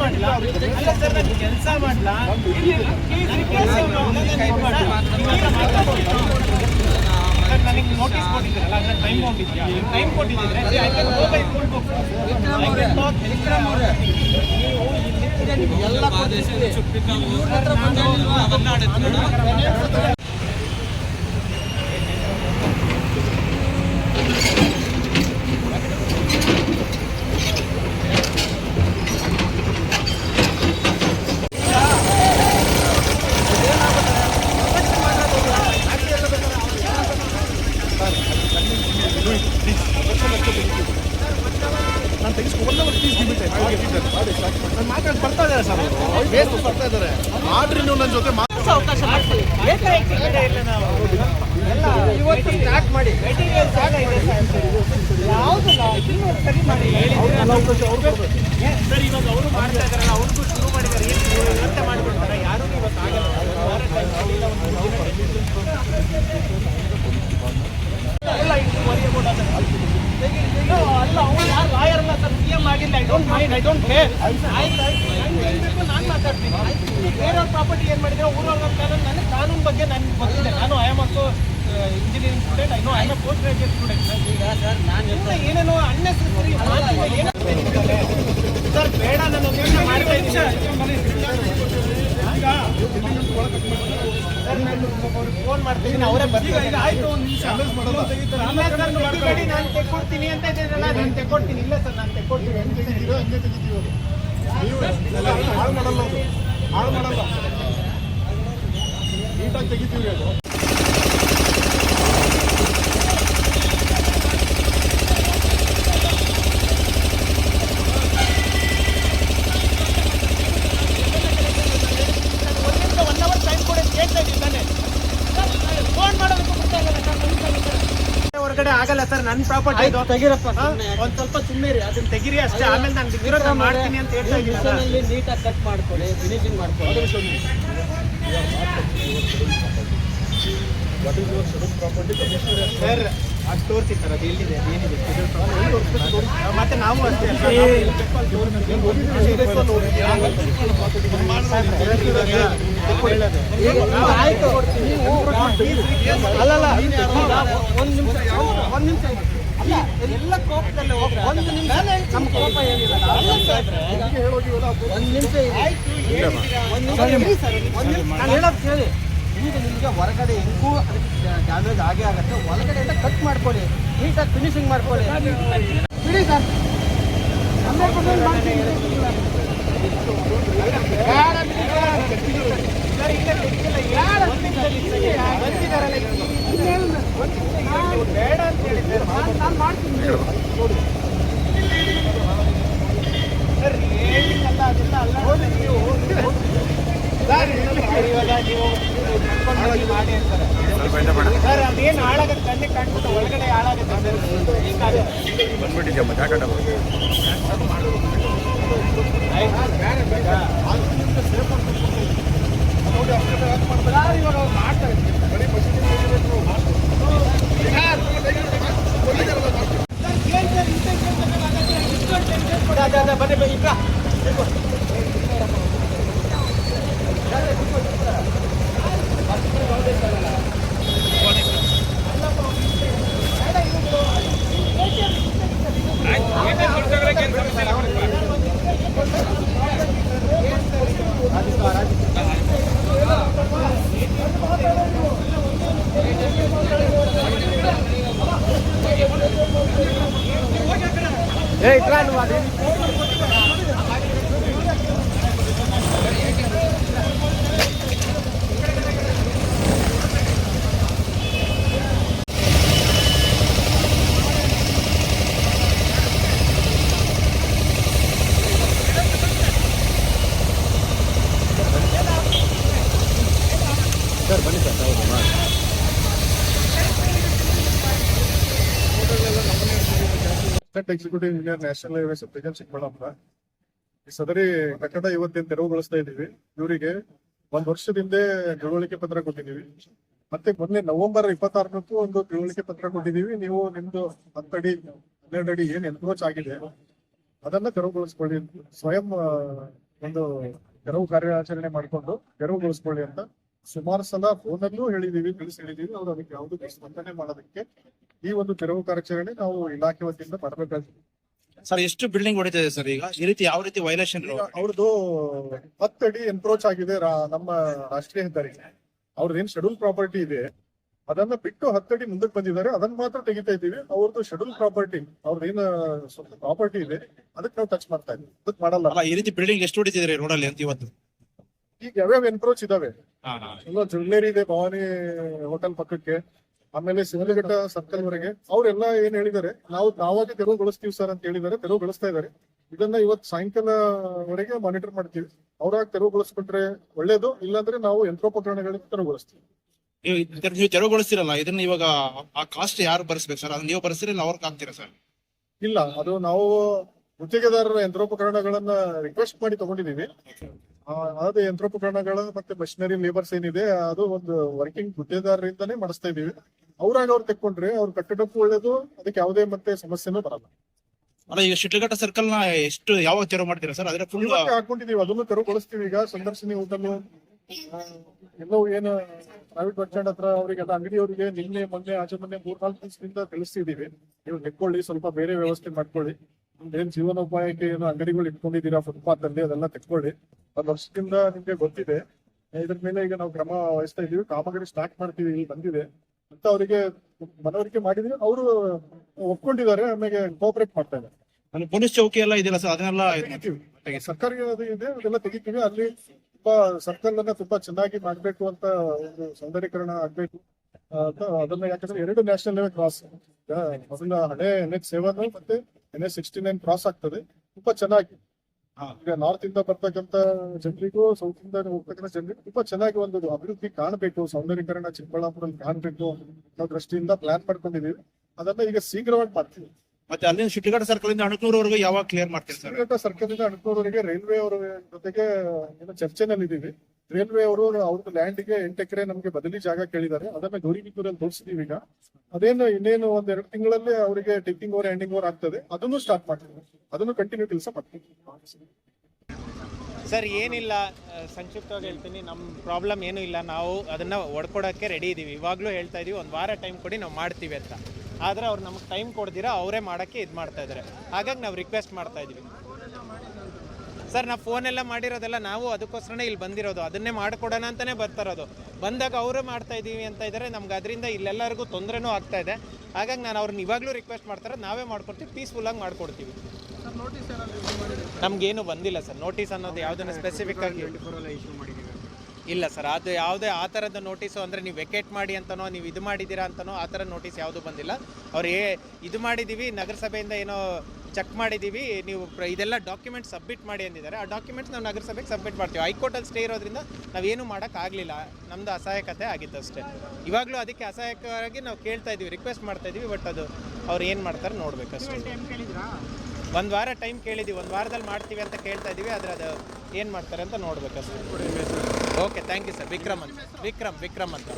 ಮಾಡ್ಲಾ? ಅಲ್ಲ ಸರ್, ನಾನು ಕೆಲ್ಸ ನನಗೆ ನೋಟಿಸ್ ಕೊಟ್ಟಿದ್ದೀರಲ್ಲ ಅದನ್ನ time ಕೊಟ್ಟಿದ್ಯಾ time go by full book I can talk Vikram ಅವರೇ ನೀವು ಇಲ್ಲಿ ಎಲ್ಲ ಕೊಟ್ಟಿದ್ದೀರಿ. ಇವ್ರ ಹತ್ರ ಬಂದಿಲ್ವಾ? ನಾನು ತೆಗಿಸ್ಕೊಂಡು ಪ್ಲೀಸ್ ಗಿವ್ ಇಟ್ ನಾನು ಮಾತಾಡಿ ಬರ್ತಾ ಇದ್ದಾರೆ ಸರ್ ಬೇಸ್ ಬರ್ತಾ ಇದ್ದಾರೆ ಮಾಡ್ರಿ ನೀವು ನನ್ನ ಜೊತೆ ಅವಕಾಶ. ಎಲ್ಲ ಇವತ್ತು ಸ್ಟಾರ್ಟ್ ಮಾಡಿ ಮೆಟೀರಿಯಲ್ ಸರ್. ಮಾಡಿ ಸರ್ ಇವಾಗ ಅವರು ಮಾಡ್ತಾ ಇದಾರಲ್ಲ ಅವ್ರಿಗೂ ಶುರು ಏನು ಇವತ್ತೇ ಆಗಲ್ಲ. No, ಅಲ್ಲ ಅವ್ರು ಯಾರು ಲಾಯರ್ ಅಲ್ಲ ಸರ್ ಸಿ ಎಂ ಆಗಿಲ್ಲ I don't mind I don't care ನಾನು ಮಾತಾಡ್ತೀನಿ. ಬೇರೆಯವ್ರ ಪ್ರಾಪರ್ಟಿ ಏನು ಮಾಡಿದ್ರೆ ಊರವ್ರ ಕಾನೂನು ನನಗೆ ಕಾನೂನು ಬಗ್ಗೆ ನನಗೆ ಗೊತ್ತಿದೆ ನಾನು I am also engineering student I know I am post graduate student sir ನಾನು ಏನೇನೋ ಅನ್ನೆಸರಿ ಸರ್ ಬೇಡ ನನ್ನ ಯೋಚನೆ ಮಾಡ್ತಾ ಇದ್ದೀನಿ. ಸರ್ ನಾನು ಫೋನ್ ಮಾಡ್ತೀನಿ ಅವರೇ ಬರ್ತೀನಿ ಆಯ್ತು ಒಂದು ನಿಮಿಷ. ಇಲ್ಲ ಸರ್ ನಾನು ತೆಕ್ಕೊಡ್ತೀನಿ ಅಂತ ಇದ್ದೀರಲ್ಲ ನಾನು ತೆಕ್ಕೊಡ್ತೀನಿ. ಇಲ್ಲ ಸರ್ ನಾನು ತೆಕ್ಕೊಡ್ತೀನಿ. ಹೆಂಗೆ ತೆಗಿತೀರೋ ಹಂಗೆ ತೆಗಿತೀವಿ ಹಾಳು ಮಾಡಲ್ಲ. ಹಾಳು ಮಾಡಲ್ಲ. ನೀಟಾಗಿ ತೆಗಿತೀವಿ ಅದು ಒಂದಿಂದ ಒನ್ ಅವರ್ ಟೈಮ್ ಕೊಡಿ ಅಂತ ಕೇಳ್ತಾ ಇದ್ದೀನಿ ತಾನೆ ಫೋನ್ ಮಾಡೋದಕ್ಕೂ ಬಿಡ್ತಾ ಇಲ್ಲ ಸರ್ ನನ್ನ ಕೈಲಿ. ಹೊರಗಡೆ ಆಗಲ್ಲ ಸರ್ ನನ್ನ ಪ್ರಾಪರ್ಟಿ ತೆಗಿರಪ್ಪ ಒಂದ್ ಸ್ವಲ್ಪ ಸುಮ್ಮನೆ ರೀ ಅದನ್ನ ತೆಗಿರಿ ಅಷ್ಟೇ. ಆಮೇಲೆ ನಾನು ವಿರೋಧ ಮಾಡ್ತೀನಿ ಅಂತ ಹೇಳ್ತಾ ಇದ್ದೀನಿ ನೀಟಾಗಿ ಕಟ್ ಮಾಡ್ಕೊಳ್ಳಿ. ಫಿನಿಶಿಂಗ್ ಮಾಡ್ಕೊಳ್ಳಿ ಸರ್ ಅದು ತೋರಿಸಿ ಸರ್ ಅದು ಎಲ್ಲಿದೆ ಏನಿದೆ? ಮತ್ತೆ ನಾವು ಅಷ್ಟೇ ಆಯ್ತು ಅಲ್ಲಲ್ಲ ಒಂದು ನಿಮಿಷ ಒಂದು ನಿಮಿಷ ಎಲ್ಲ ಕೋಪದಲ್ಲಿ ಹೋಗಿ ಒಂದು ನಿಮಿಷ ನಮ್ಮ ಕೋಪ ಏನಿಲ್ಲ ಒಂದು ನಿಮಿಷ ಒಂದು ನಿಮಿಷ ಒಂದು ನಾನು ಹೇಳೋದು ಕೇಳಿ ಈಗ ನಿಮಗೆ ಹೊರಗಡೆ ಹೆಂಗೂ ಅದಕ್ಕೆ ಡ್ಯಾಮೇಜ್ ಆಗೇ ಆಗುತ್ತೆ ಒಳಗಡೆಯಿಂದ ಕಟ್ ಮಾಡ್ಕೊಳ್ಳಿ ನೀಟಾಗಿ ಫಿನಿಶಿಂಗ್ ಮಾಡ್ಕೊಳ್ಳಿ ಬಿಡಿ ಸರ್ ಹಂಡ್ರೆಡ್ ಪರ್ಸೆಂಟ್ ಮಾಡ್ತೀನಿ ಬೇಡ ಅಂತ ಹೇಳಿ ಸರ್ ನಾನು ಮಾಡ್ತೀನಿ ಸರ್ ಹೇಳಿಲ್ಲ ಅದೆಲ್ಲ ಅಲ್ಲ ನೀವು ಇವಾಗ ನೀವು ಮಾಡಿ ಅಂತಾರೆ ಸರ್ ಅದೇನು ಹಾಳಾಗತ್ತೆ ಕಣ್ಣಿಗೆ ಕಾಣ್ಬಿಟ್ಟು ಒಳಗಡೆ ಹಾಳಾಗುತ್ತೆ ಬಂದ್ಬಿಟ್ಟಿದ್ಯಮ್ಮ ಜಾಕೆಟ್ ಸರ್ ಇವಾಗ ಅವ್ರು ಮಾಡ್ತಾರೆ? tension ಕೊಡಿ. ಅದೇ, ಅದೇ, ಬನ್ನಿ, ಬನ್ನಿ. ಏ ಇಟ್ರಾ ನೀವು ಅದೇ ಸರ್ ಬನ್ನಿ ಸರ್ ಹೌದು ಮಾಡಿ assistant executive engineer national highways present Chikkaballapur ಈ ಸದರಿ ಕಟ್ಟಡ ಇವತ್ತಿನ ತೆರವುಗೊಳಿಸ್ತಾ ಇದ್ದೀವಿ. ಇವರಿಗೆ ಒಂದ್ ವರ್ಷದ ಹಿಂದೆ ತಿಳುವಳಿಕೆ ಪತ್ರ ಕೊಟ್ಟಿದ್ದೀವಿ. ಮತ್ತೆ ಮೊನ್ನೆ ನವೆಂಬರ್ ಇಪ್ಪತ್ತಾರಕ್ಕೂ ಒಂದು ತಿಳುವಳಿಕೆ ಪತ್ರ ಕೊಟ್ಟಿದ್ದೀವಿ. ನೀವು ನಿಮ್ದು ಹತ್ತಡಿ, ಹನ್ನೆರಡು ಅಡಿ ಏನ್ ಎನ್ಕ್ರೋಚ್ ಆಗಿದೆ, ಅದನ್ನ ತೆರವುಗೊಳಿಸ್ಕೊಳ್ಳಿ ಸ್ವಯಂ ಒಂದು ತೆರವು ಕಾರ್ಯಾಚರಣೆ ಮಾಡಿಕೊಂಡು ತೆರವುಗೊಳಿಸ್ಕೊಳ್ಳಿ ಅಂತ ಸುಮಾರು ಸಲ ಫೋನಲ್ಲೂ ಹೇಳಿದೀವಿ ತಿಳಿಸಿ ಹೇಳಿದೀವಿ ಅವರು ಅದಕ್ಕೆ ಯಾವುದು ಸ್ಪಂದನೆ ಮಾಡೋದಕ್ಕೆ ಈ ಒಂದು ತೆರವು ಕಾರ್ಯಾಚರಣೆ ನಾವು ಇಲಾಖೆ ವತಿಯಿಂದ ಮಾಡಬೇಕಾಗಿದೆ. ಸರ್ ಎಷ್ಟು ಬಿಲ್ಡಿಂಗ್ ಹೊಡಿತಾ ಇದೆ ಸರ್ ಈಗ? ಈ ರೀತಿ ಯಾವ ರೀತಿ ವೈಲೇಷನ್ ಅವ್ರದ್ದು ಹತ್ತಡಿ ಎನ್ಕ್ರೋಚ್ ಆಗಿದೆ ರಾ- ನಮ್ಮ ರಾಷ್ಟ್ರೀಯ ಹೆದ್ದಾರಿ. ಅವ್ರದ್ದು ಏನ್ ಶೆಡ್ಯೂಲ್ ಪ್ರಾಪರ್ಟಿ ಇದೆ. ಅದನ್ನ ಬಿಟ್ಟು ಹತ್ತಡಿ ಮುಂದಕ್ಕೆ ಬಂದಿದ್ದಾರೆ. ಅದನ್ನ ಮಾತ್ರ ತೆಗಿತಾ ಇದ್ದೀವಿ. ಅವ್ರದ್ದು ಶೆಡ್ಯೂಲ್ ಪ್ರಾಪರ್ಟಿ ಅವ್ರದ್ದು ಏನ್ ಪ್ರಾಪರ್ಟಿ ಇದೆ. ಅದಕ್ಕೆ ನಾವು ಟಚ್ ಮಾಡ್ತಾ ಇದ್ದೀವಿ. ಅದಕ್ಕೆ ಮಾಡಲ್ಲ. ಅಲ್ಲ ಈ ರೀತಿ ಬಿಲ್ಡಿಂಗ್ ಎಷ್ಟು ಹೊಡಿತಿದ್ರೆ ರೋಡಲ್ಲಿ ಅಂತ ಇವತ್ತು? ಈಗ ಯಾವ್ಯಾವ ಎನ್ಕ್ರೋಚ್ ಇದಾವೆ. ಎಲ್ಲ ಜ್ಯುವೆಲ್ಲರಿ ಇದೆ ಭವಾನಿ ಹೋಟೆಲ್ ಪಕ್ಕಕ್ಕೆ. ಆಮೇಲೆ ಸಿಂಗಲಘಟ್ಟ ಸರ್ಕಲ್ ವರೆಗೆ. ಅವ್ರೆಲ್ಲ ಏನ್ ಹೇಳಿದ್ದಾರೆ ನಾವು ನಾವಾಗಿ ತೆರವುಗೊಳಿಸ್ತೀವಿ ಸರ್ ಅಂತ ಹೇಳಿದ್ದಾರೆ ತೆರವುಗೊಳಿಸ್ತಾ ಇದ್ದಾರೆ. ಇದನ್ನ ಇವತ್ತು ಸಾಯಂಕಾಲವರೆಗೆ ಮಾನಿಟರ್ ಮಾಡ್ತೀವಿ. ಅವ್ರಾಗ ತೆರವುಗೊಳಿಸ್ಬಿಟ್ರೆ ಒಳ್ಳೇದು ಇಲ್ಲಾಂದ್ರೆ ನಾವು ಯಂತ್ರೋಪಕರಣಗಳಿಂದ ತೆರವುಗೊಳಿಸ್ತೀವಿ ನೀವು ತೆರವುಗೊಳಿಸ್ತಿರಲ್ಲ ಇದನ್ನ ಇವಾಗ ಆ ಕಾಸ್ಟ್ ಯಾರು ಭರಿಸ್ಬೇಕು ಸರ್ ಅದನ್ನ ನೀವು ಭರಿಸ್ತೀರಿ ಇಲ್ಲ ಅವ್ರಿಗೆ ಹಾಕ್ತೀರಾ ಸರ್ ಇಲ್ಲ ಅದು ನಾವು ಗುತ್ತಿಗೆದಾರರ ಯಂತ್ರೋಪಕರಣಗಳನ್ನ ರಿಕ್ವೆಸ್ಟ್ ಮಾಡಿ ತಗೊಂಡಿದೀವಿ ಅದು ಯಂತ್ರೋಪಕರಣಗಳ ಮತ್ತೆ ಮಷಿನರಿ ಲೇಬರ್ಸ್ ಏನಿದೆ ಅದು ಒಂದು ವರ್ಕಿಂಗ್ ಗುತ್ತಿಗೆದಾರರಿಂದಾನೇ ಮಾಡಿಸ್ತಾ ಇದೀವಿ ಅವ್ರಾಗ ಅವ್ರು ತೆಕ್ಕೊಂಡ್ರೆ ಅವ್ರ ಕಟ್ಟಡಕ್ಕೂ ಒಳ್ಳೇದು ಅದಕ್ಕೆ ಯಾವುದೇ ಮತ್ತೆ ಸಮಸ್ಯೆನೂ ಬರಲ್ಲ. ಅಲ್ಲ ಈಗ ಶಿಡ್ಲಘಟ್ಟ ಸರ್ಕಲ್ನ ಎಷ್ಟು ಯಾವಾಗ ತೆರವು ಮಾಡ್ತೀರಾ ಸರ್? ಅದ್ರ ಫುಲ್ ಇವತ್ತೇ ಹಾಕೊಂಡಿದೀವಿ ಅದನ್ನು ತೆರವುಗೊಳಿಸ್ತೀವಿ ಈಗ ಸಂದರ್ಶನಿ ಹೋಟೆಲ್ ಎಲ್ಲವೂ ಏನು ಪ್ರೈವೇಟ್ ಮರ್ಚೆಂಟ್ ಹತ್ರ ಹತ್ರ ಅವರಿಗೆಲ್ಲ ಅಂಗಡಿಯವರಿಗೆ ನಿನ್ನೆ ಮೊನ್ನೆ ಆಚೆ ಮೊನ್ನೆ ಮೂರ್ನಾಲ್ಕು ದಿವಸದಿಂದ ತಿಳಿಸ್ತಿದೀವಿ ನೀವು ತೆಕ್ಕೊಳ್ಳಿ ಸ್ವಲ್ಪ ಬೇರೆ ವ್ಯವಸ್ಥೆ ಮಾಡ್ಕೊಳ್ಳಿ. ಏನ್ ಜೀವನೋಪಾಯಕ್ಕೆ ಏನು ಅಂಗಡಿಗಳು ಇಟ್ಕೊಂಡಿದ್ದೀರಾ ಫುಟ್ಪಾತ್ ಅಲ್ಲಿ ಅದೆಲ್ಲ ತೆಕ್ಕೊಳ್ಳಿ. ಒಂದ್ ವರ್ಷದಿಂದ ನಿಮ್ಗೆ ಗೊತ್ತಿದೆ. ಇದ್ರ ಮೇಲೆ ಈಗ ನಾವು ಕ್ರಮ ವಹಿಸ್ತಾ ಇದೀವಿ ಕಾಮಗಾರಿ ಸ್ಟಾರ್ಟ್ ಮಾಡ್ತೀವಿ ಇಲ್ಲಿ ಬಂದಿದೆ. ಅಂತ ಅವರಿಗೆ ಮನವರಿಕೆ ಮಾಡಿದ್ರೆ ಅವರು ಒಪ್ಕೊಂಡಿದ್ದಾರೆ ಆಮೇಲೆ ಕೋಪರೇಟ್ ಮಾಡ್ತಾ ಇದ್ದಾರೆ. ಪೊಲೀಸ್ ಚೌಕಿ ಎಲ್ಲ ಇದೆಯಲ್ಲ ಸರ್? ಅದನ್ನೆಲ್ಲ. ಸರ್ಕಾರಿ ಅದು ಇದೆ ಅದೆಲ್ಲ ತೆಗಿತೀವಿ. ಅಲ್ಲಿ ತುಂಬಾ ಸರ್ಕಲ್ ಅನ್ನ ತುಂಬಾ ಚೆನ್ನಾಗಿ ಮಾಡ್ಬೇಕು ಅಂತ ಒಂದು ಸೌಂದರ್ಯೀಕರಣ ಆಗ್ಬೇಕು. ಅಂತ ಅದನ್ನ ಯಾಕಂದ್ರೆ ಎರಡು ನ್ಯಾಷನಲ್ ಲೆವೆಲ್ ಕ್ರಾಸ್ ಮೊದಲ ಹಳೆ ಎನ್ ಎಚ್ ಸೆವೆನ್ ಮತ್ತೆ N H sixty nine cross ಆಗ್ತದೆ. ತುಂಬಾ ಚೆನ್ನಾಗಿ. ಈಗ ನಾರ್ತ್ ಇಂದ ಬರ್ತಕ್ಕಂತ ಜನರಿಗೂ ಸೌತ್ ಇಂದ ಹೋಗ್ತಕ್ಕಂಥ ಜನರಿಗೂ ತುಂಬಾ ಚೆನ್ನಾಗಿ ಒಂದು ಅಭಿವೃದ್ಧಿ ಕಾಣಬೇಕು ಸೌಂದರ್ಯೀಕರಣ ಚಿಕ್ಕಬಳ್ಳಾಪುರಲ್ಲಿ ಕಾಣಬೇಕು ಅನ್ನೋ ದೃಷ್ಟಿಯಿಂದ ಪ್ಲಾನ್ ಮಾಡ್ಕೊಂಡಿದೀವಿ ಅದನ್ನ ಈಗ ಶೀಘ್ರವಾಗಿ ಮಾಡ್ತೀವಿ. ಮತ್ತೆ ಅಲ್ಲಿ ಸಿಟಿಗಡ ಸರ್ಕಲ್ ಇಂದ ಅಣಕನೂರವರೆಗೂ ಯಾವಾಗ ಕ್ಲಿಯರ್ ಮಾಡ್ತೀವಿ ಸರ್ ಸರ್ಕಲ್ ಇಂದ ಅಣಕೂರವರೆಗೆ ರೈಲ್ವೆ ಅವರ ಜೊತೆಗೆ ಏನೋ ಚರ್ಚೆನಲ್ಲಿ ಇದೀವಿ ರೈಲ್ವೆ ಅವರು ಅವ್ರದ್ದು ಲ್ಯಾಂಡ್ಗೆ ಎಂಟು ಎಕರೆ ನಮಗೆ ಬದಲಿ ಜಾಗ ಕೇಳಿದ್ದಾರೆ. ಅದನ್ನ ಗೌರಿಬಿದ್ದೂರಲ್ಲಿ ತೋರಿಸಿದೀವಿ ಈಗ. ಅದೇನು ಇನ್ನೇನು ಒಂದ್ ಎರಡು ತಿಂಗಳಲ್ಲಿ ಅವರಿಗೆ ಟಿಪ್ಪಿಂಗ್ ಓವರ್ ಹ್ಯಾಂಡಿಂಗ್ ಓವರ್ ಆಗ್ತದೆ. ಅದನ್ನು ಸ್ಟಾರ್ಟ್ ಮಾಡ್ತೀವಿ. ಅದನ್ನು ಕಂಟಿನ್ಯೂ ಕೆಲಸ ಮಾಡ್ತೀವಿ ಸರ್, ಏನಿಲ್ಲ ಸಂಕ್ಷಿಪ್ತವಾಗಿ ಹೇಳ್ತೀನಿ. ನಮ್ಮ ಪ್ರಾಬ್ಲಮ್ ಏನೂ ಇಲ್ಲ. ನಾವು ಅದನ್ನು ಒಡ್ಕೊಡೋಕ್ಕೆ ರೆಡಿ ಇದ್ದೀವಿ ಇವಾಗಲೂ ಹೇಳ್ತಾ ಇದ್ದೀವಿ ಒಂದು ವಾರ ಟೈಮ್ ಕೊಡಿ, ನಾವು ಮಾಡ್ತೀವಿ ಅಂತ. ಆದರೆ ಅವ್ರು ನಮಗೆ ಟೈಮ್ ಕೊಡ್ದಿರಾ ಅವರೇ ಮಾಡೋಕ್ಕೆ ಇದು ಮಾಡ್ತಾ ಇದ್ದಾರೆ ಹಾಗಾಗಿ ನಾವು ರಿಕ್ವೆಸ್ಟ್ ಮಾಡ್ತಾ ಇದ್ದೀವಿ ಸರ್, ನಾವು ಫೋನೆಲ್ಲ ಮಾಡಿರೋದೆಲ್ಲ ನಾವು ಅದಕ್ಕೋಸ್ಕರನೇ ಇಲ್ಲಿ ಬಂದಿರೋದು. ಅದನ್ನೇ ಮಾಡಿಕೊಡೋಣ ಅಂತಲೇ ಬರ್ತಾರೋದು ಬಂದಾಗ ಅವರೇ ಮಾಡ್ತಾ ಇದ್ದೀವಿ ಅಂತ ಇದ್ದಾರೆ ನಮ್ಗೆ ಅದರಿಂದ ಇಲ್ಲೆಲ್ಲರಿಗೂ ತೊಂದರೆನೂ ಆಗ್ತಾ ಇದೆ. ಹಾಗಾಗಿ ನಾನು ಅವ್ರನ್ನ ಇವಾಗಲೂ ರಿಕ್ವೆಸ್ಟ್ ಮಾಡ್ತಾರೆ ನಾವೇ ಮಾಡ್ಕೊಡ್ತೀವಿ ಪೀಸ್ಫುಲ್ಲಾಗಿ ಮಾಡ್ಕೊಡ್ತೀವಿ. ನಮ್ಗೇನು ಬಂದಿಲ್ಲ ಸರ್. ನೋಟಿಸ್ ಅನ್ನೋದು ಯಾವುದನ್ನು ಸ್ಪೆಸಿಫಿಕ್ ಆಗಿ ಇಲ್ಲ ಸರ್. ಅದು ಯಾವುದೇ ಆ ಥರದ ನೋಟಿಸು ಅಂದರೆ ನೀವು ವೆಕೇಟ್ ಮಾಡಿ ಅಂತನೋ ನೀವು ಇದು ಮಾಡಿದ್ದೀರಾ ಅಂತನೋ ಆ ಥರ ನೋಟಿಸ್ ಯಾವುದೂ ಬಂದಿಲ್ಲ. ಅವ್ರು ಏ ಇದು ಮಾಡಿದ್ದೀವಿ ನಗರಸಭೆಯಿಂದ ಏನೋ ಚೆಕ್ ಮಾಡಿದ್ದೀವಿ ನೀವು ಇದೆಲ್ಲ ಡಾಕ್ಯುಮೆಂಟ್ ಸಬ್ಮಿಟ್ ಮಾಡಿ ಅಂದಿದ್ದಾರೆ. ಆ ಡಾಕ್ಯುಮೆಂಟ್ಸ್ ನಾವು ನಗರಸಭೆಗೆ ಸಬ್ಮಿಟ್ ಮಾಡ್ತೀವಿ. ಹೈಕೋರ್ಟಲ್ಲಿ ಸ್ಟೇ ಇರೋದ್ರಿಂದ ನಾವೇನು ಮಾಡೋಕ್ಕಾಗಲಿಲ್ಲ ನಮ್ಮದು ಅಸಹಾಯಕತೆ ಆಗಿತ್ತು ಅಷ್ಟೇ. ಇವಾಗಲೂ ಅದಕ್ಕೆ ಅಸಹಾಯಕವಾಗಿ ನಾವು ಕೇಳ್ತಾ ಇದ್ದೀವಿ ರಿಕ್ವೆಸ್ಟ್ ಮಾಡ್ತಾ ಇದ್ದೀವಿ ಬಟ್ ಅದು ಅವ್ರು ಏನು ಮಾಡ್ತಾರೆ ನೋಡ್ಬೇಕಷ್ಟೇ. ಒಂದು ವಾರ ಟೈಮ್ ಕೇಳಿದ್ದೀವಿ ಒಂದು ವಾರದಲ್ಲಿ ಮಾಡ್ತೀವಿ ಅಂತ ಕೇಳ್ತಾ ಇದ್ದೀವಿ ಆದರೆ ಅದು ಏನು ಮಾಡ್ತಾರೆ ಅಂತ ನೋಡ್ಬೇಕಷ್ಟೇ okay thank you sir Vikram ಅಂತ ವಿಕ್ರಮ್ ವಿಕ್ರಮ್ ಅಂತ